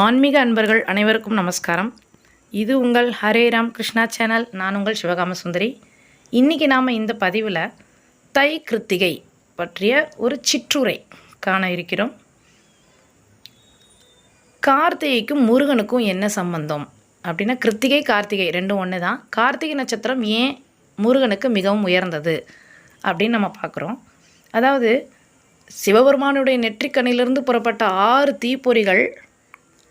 ஆன்மீக அன்பர்கள் அனைவருக்கும் நமஸ்காரம். இது உங்கள் ஹரே ராம் கிருஷ்ணா சேனல். நான் உங்கள் சிவகாம சுந்தரி. இன்றைக்கி நாம் இந்த பதிவில் தை கிருத்திகை பற்றிய ஒரு சிற்றுரை காண இருக்கிறோம். கார்த்திகைக்கும் முருகனுக்கும் என்ன சம்பந்தம்? அப்படின்னா கிருத்திகை கார்த்திகை ரெண்டும் ஒன்று தான் கார்த்திகை நட்சத்திரம் ஏன் முருகனுக்கு மிகவும் உயர்ந்தது அப்படின்னு நம்ம பார்க்குறோம். அதாவது சிவபெருமானுடைய நெற்றிக்கண்ணிலிருந்து புறப்பட்ட ஆறு தீப்பொறிகள்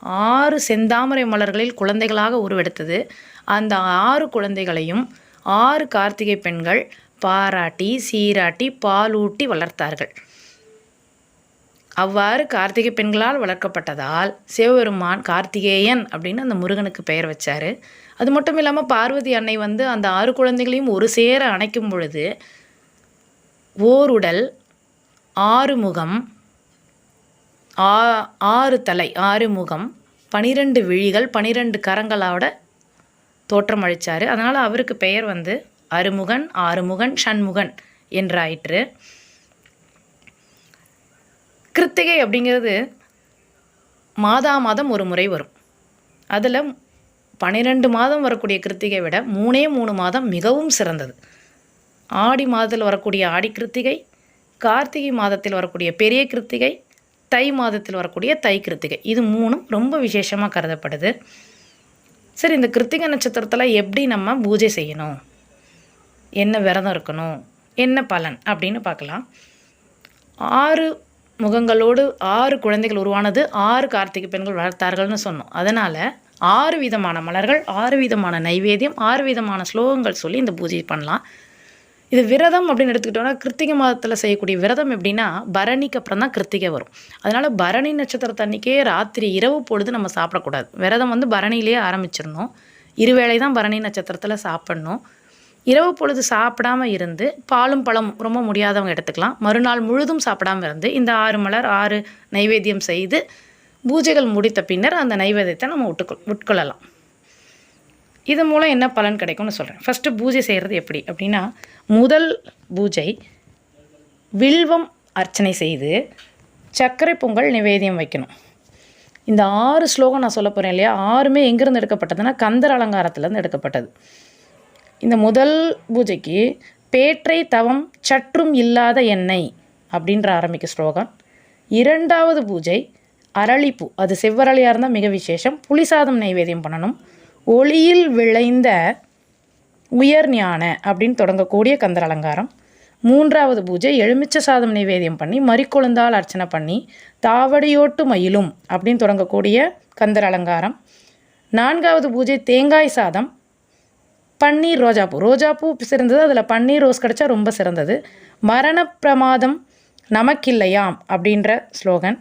ஆறு செந்தாமரை மலர்களில் குழந்தைகளாக உருவெடுத்தது. அந்த ஆறு குழந்தைகளையும் ஆறு கார்த்திகை பெண்கள் பாராட்டி சீராட்டி பாலூட்டி வளர்த்தார்கள். அவ்வாறு கார்த்திகை பெண்களால் வளர்க்கப்பட்டதால் சிவபெருமான் கார்த்திகேயன் அப்படின்னு அந்த முருகனுக்கு பெயர் வச்சார். அது மட்டும் இல்லாமல் பார்வதி அன்னை வந்து அந்த ஆறு குழந்தைகளையும் ஒரு சேர அணைக்கும் பொழுது ஓருடல் ஆறுமுகம் ஆ ஆறு தலை ஆறு முகம் பனிரெண்டு விழிகள் பனிரெண்டு கரங்களோட தோற்றம் அளித்தார் அதனால் அவருக்கு பெயர் வந்து அருமுகன் ஆறுமுகன் ஷண்முகன் என்றாயிற்று. கிருத்திகை அப்படிங்கிறது மாதா மாதம் ஒரு முறை வரும். அதில் பன்னிரெண்டு மாதம் வரக்கூடிய கிருத்திகை விட மூணே மூணு மாதம் மிகவும் சிறந்தது. ஆடி மாதத்தில் வரக்கூடிய ஆடி கிருத்திகை கார்த்திகை மாதத்தில் வரக்கூடிய பெரிய கிருத்திகை தை மாதத்தில் வரக்கூடிய தை கிருத்திகை. இது மூணும் ரொம்ப விசேஷமாக கருதப்படுது. சரி இந்த கிருத்திகை நட்சத்திரத்தில் எப்படி நம்ம பூஜை செய்யணும்? என்ன விரதம் இருக்கணும்? என்ன பலன்? அப்படின்னு பார்க்கலாம். ஆறு முகங்களோடு ஆறு குழந்தைகள் உருவானது ஆறு கார்த்திகை பெண்கள் வளர்த்தார்கள்னு சொன்னோம். அதனால் ஆறு விதமான மலர்கள் ஆறு விதமான நைவேத்தியம் ஆறு விதமான ஸ்லோகங்கள் சொல்லி இந்த பூஜை பண்ணலாம். இது விரதம் அப்படின்னு எடுத்துக்கிட்டோம்னா கிருத்திகை மாதத்தில் செய்யக்கூடிய விரதம் எப்படின்னா பரணிக்கு அப்புறம் தான் கிருத்திகை வரும். அதனால் பரணி நட்சத்திரத்தன்னைக்கே ராத்திரி இரவு பொழுது நம்ம சாப்பிடக்கூடாது. விரதம் வந்து பரணியிலேயே ஆரம்பிச்சிடணும். இருவேளை தான் பரணி நட்சத்திரத்தில் சாப்பிட்ணும். இரவு பொழுது சாப்பிடாம இருந்து பாலும் பழம் ரொம்ப முடியாதவங்க எடுத்துக்கலாம். மறுநாள் முழுதும் சாப்பிடாமல் இருந்து இந்த ஆறு மலர் ஆறு நைவேத்தியம் செய்து பூஜைகள் முடித்த பின்னர் அந்த நைவேத்தியத்தை நம்ம உட்கொள் உட்கொள்ளலாம். இது மூலம் என்ன பலன் கிடைக்கும்னு சொல்கிறேன் ஃபஸ்ட்டு பூஜை செய்கிறது எப்படி? அப்படின்னா முதல் பூஜை வில்வம் அர்ச்சனை செய்து சர்க்கரை பொங்கல் நிவேதியம் வைக்கணும். இந்த ஆறு ஸ்லோகம் நான் சொல்ல போகிறேன் இல்லையா? ஆறுமே எங்கேருந்து எடுக்கப்பட்டதுன்னா கந்தர் அலங்காரத்துலேருந்து எடுக்கப்பட்டது. இந்த முதல் பூஜைக்கு பேற்றை தவம் சற்றும் இல்லாத எண்ணெய் அப்படின்ற ஆரம்பிக்க ஸ்லோகம். இரண்டாவது பூஜை அரளிப்பூ. அது செவ்வரளியாக இருந்தால் மிக விசேஷம். புளிசாதம் நைவேத்தியம் பண்ணணும். ஒளியில் விளைந்த உயர் ஞான அப்படின்னு தொடங்கக்கூடிய கந்தர் அலங்காரம். மூன்றாவது பூஜை எலுமிச்ச சாதம் நிவேதியம் பண்ணி மறிக்கொழுந்தால் அர்ச்சனை பண்ணி தாவடியோட்டு மயிலும் அப்படின்னு தொடங்கக்கூடிய கந்தர் அலங்காரம். நான்காவது பூஜை தேங்காய் சாதம் பன்னீர் ரோஜாப்பூ. ரோஜாப்பூ சிறந்தது அதில் பன்னீர் ரோஸ் கிடச்சா ரொம்ப சிறந்தது. மரண பிரமாதம் நமக்கில்லையாம் அப்படின்ற ஸ்லோகன்.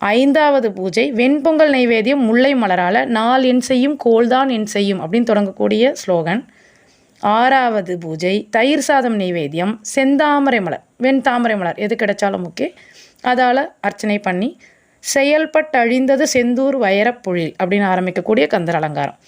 ஐந்தாவது பூஜை வெண்பொங்கல் நைவேத்தியம் முல்லை மலரால் நாள் என் செய்யும் கோல்தான் என் செய்யும் அப்படின்னு தொடங்கக்கூடிய ஸ்லோகன். ஆறாவது பூஜை தயிர் சாதம் நைவேத்தியம் செந்தாமரை மலர் வெண் தாமரை மலர் எது கிடைச்சாலும் ஓகே அதால் அர்ச்சனை பண்ணி செயல்பட்டழிந்தது செந்தூர் வைரப்பொழில் அப்படின்னு ஆரம்பிக்கக்கூடிய கந்தர் அலங்காரம்.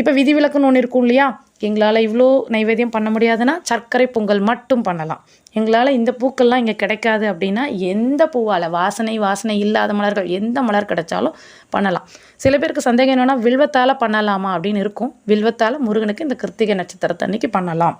இப்போ விதிவிலக்குன்னு ஒன்று இருக்கும் இல்லையா? எங்களால் இவ்வளோ நைவேத்தியம் பண்ண முடியாதுன்னா சர்க்கரை பொங்கல் மட்டும் பண்ணலாம். எங்களால் இந்த பூக்கள்லாம் இங்கே கிடைக்காது அப்படின்னா எந்த பூவால் வாசனை வாசனை இல்லாத மலர்கள் எந்த மலர் கிடைச்சாலும் பண்ணலாம். சில பேருக்கு சந்தேகம் என்னென்னா வில்வத்தால் பண்ணலாமா அப்படின்னு இருக்கும். வில்வத்தால் முருகனுக்கு இந்த கிருத்திகை நட்சத்திரத்தை அன்னைக்கு பண்ணலாம்.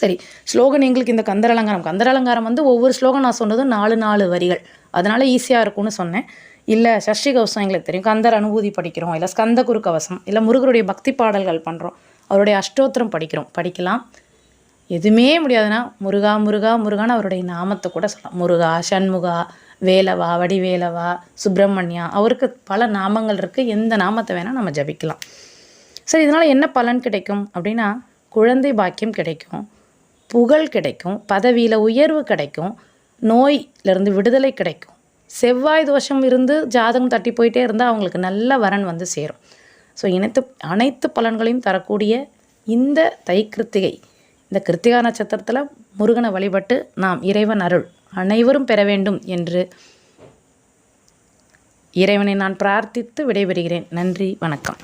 சரி ஸ்லோகன் எங்களுக்கு இந்த கந்தர் அலங்காரம். கந்தர் அலங்காரம் வந்து ஒவ்வொரு ஸ்லோகன் நான் சொன்னதும் நாலு நாலு வரிகள். அதனால் ஈஸியாக இருக்கும்னு சொன்னேன். இல்லை சஷ்டி கவசம் எங்களுக்கு தெரியும். கந்தர் அனுபூதி படிக்கிறோம். இல்லை ஸ்கந்த குரு கவசம். இல்லை முருகருடைய பக்தி பாடல்கள் பண்ணுறோம் அவருடைய அஷ்டோத்திரம் படிக்கிறோம். படிக்கலாம். எதுவுமே முடியாதுன்னா முருகா முருகா முருகான்னு அவருடைய நாமத்தை கூட சொல்லலாம். முருகா சண்முகா வேலவா வடிவேலவா சுப்பிரமணியா அவருக்கு பல நாமங்கள் இருக்குது எந்த நாமத்தை வேணால் நம்ம ஜபிக்கலாம். சரி இதனால் என்ன பலன் கிடைக்கும் அப்படின்னா குழந்தை பாக்கியம் கிடைக்கும் புகழ் கிடைக்கும் பதவியில் உயர்வு கிடைக்கும் நோயிலிருந்து விடுதலை கிடைக்கும். செவ்வாய் தோஷம் இருந்து ஜாதகம் தட்டி போயிட்டே இருந்தால் அவங்களுக்கு நல்ல வரன் வந்து சேரும். ஸோ இணைத்து அனைத்து பலன்களையும் தரக்கூடிய இந்த தை கிருத்திகை இந்த கிருத்திகா நட்சத்திரத்தில் முருகனை வழிபட்டு நாம் இறைவன் அருள் அனைவரும் பெற வேண்டும் என்று இறைவனை நான் பிரார்த்தித்து விடைபெறுகிறேன். நன்றி வணக்கம்.